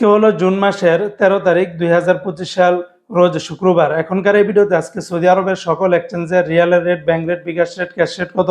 আজকে হলো জুন মাসের তেরো তারিখ দুই হাজার পঁচিশ সাল রোজ শুক্রবার। এখনকার এই ভিডিওতে আজকে সৌদি আরবের সকল এক্সচেঞ্জের রিয়ালের rate bank rate bKash rate cash rate কত,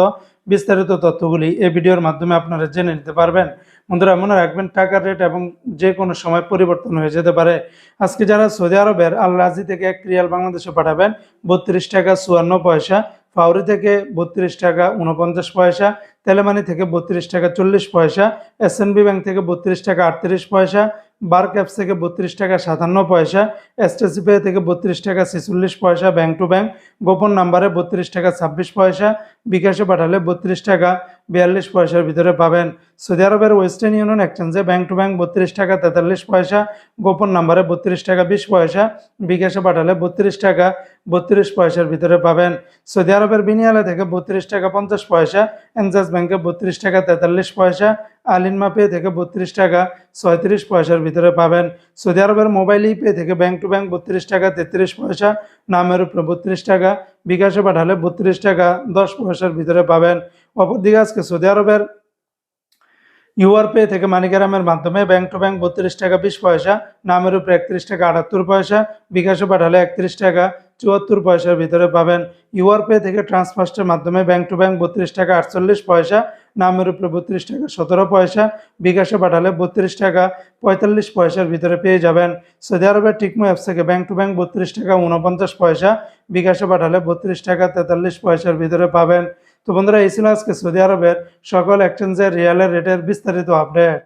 বিস্তারিত তথ্যগুলি এই ভিডিওর মাধ্যমে আপনারা জেনে নিতে পারবেন। বন্ধুরা, মনে রাখবেন, টাকার রেট এবং যে কোনো সময় পরিবর্তন হয়ে যেতে পারে। আজকে যারা সৌদি আরবের আল রাজি থেকে এক রিয়াল বাংলাদেশে পাঠাবেন, বত্রিশ টাকা চুয়ান্ন পয়সা, ফাউরি থেকে বত্রিশ টাকা উনপঞ্চাশ পয়সা, তেলেমানি থেকে বত্রিশ টাকা চল্লিশ পয়সা এসএনবি ব্যাংক থেকে বত্রিশ টাকা আটত্রিশ পয়সা বার ক্যাপস থেকে বত্রিশ টাকা সাতান্ন পয়সা এসটিসি পে থেকে বত্রিশ টাকা ছেচল্লিশ পয়সা, ব্যাংক টু ব্যাংক। গোপন নাম্বারে বত্রিশ টাকা ছাব্বিশ পয়সা, বিকাশে পাঠালে বত্রিশ টাকা। বিয়াল্লিশ পয়সার ভিতরে পাবেন। সৌদি আরবের ওয়েস্টার্ন ইউনিয়ন এক্সচেঞ্জে ব্যাংক টু ব্যাংক বত্রিশ টাকা তেতাল্লিশ পয়সা, গোপন নাম্বারে বত্রিশ টাকা বিশ পয়সা, বিকাশে পাঠালে বত্রিশ টাকা বত্রিশ পয়সার ভিতরে পাবেন। সৌদি আরবের বিনিয়ালে থেকে বত্রিশ টাকা পঞ্চাশ পয়সা, এনজাস ব্যাংকে বত্রিশ টাকা তেতাল্লিশ পয়সা আলিনমা পে থেকে বত্রিশ টাকা ছয়ত্রিশ পয়সার ভিতরে পাবেন। সৌদি আরবের মোবাইল ই পে থেকে ব্যাংক টু ব্যাংক বত্রিশ টাকা তেত্রিশ পয়সা, নামের উপরে বত্রিশ টাকা বিকাশে পাঠালে বত্রিশ টাকা, দশ পয়সার ভিতরে পাবেন। অপরদিকে আজকে সৌদি আরবের ইউআর পে থেকে মানিকারামের মাধ্যমে ব্যাংক টু ব্যাংক বত্রিশ টাকা, বিশ পয়সা, নামের উপরে একত্রিশ টাকা, আটাত্তর পয়সা, বিকাশে পাঠালে একত্রিশ টাকা, চুয়াত্তর পয়সার ভিতরে পাবেন। ইউআর পে থেকে ট্রান্সফার্স্টের মাধ্যমে ব্যাংক টু ব্যাংক বত্রিশ টাকা, আটচল্লিশ পয়সা নামের উপরে বত্রিশ টাকা। সতেরো পয়সা বিকাশে পাঠালে বত্রিশ টাকা পঁয়তাল্লিশ পয়সার ভিতরে পেয়ে যাবেন। সৌদি আরবের টিকমো অ্যাপস থেকে ব্যাংক টু ব্যাংক বত্রিশ টাকা উনপঞ্চাশ পয়সা বিকাশে পাঠালে বত্রিশ টাকা তেতাল্লিশ পয়সার ভিতরে পাবেন। তো বন্ধুরা, এই ছিল আজকে সৌদি আরবের সকল এক্সচেঞ্জের রিয়ালের রেটের বিস্তারিত আপডেট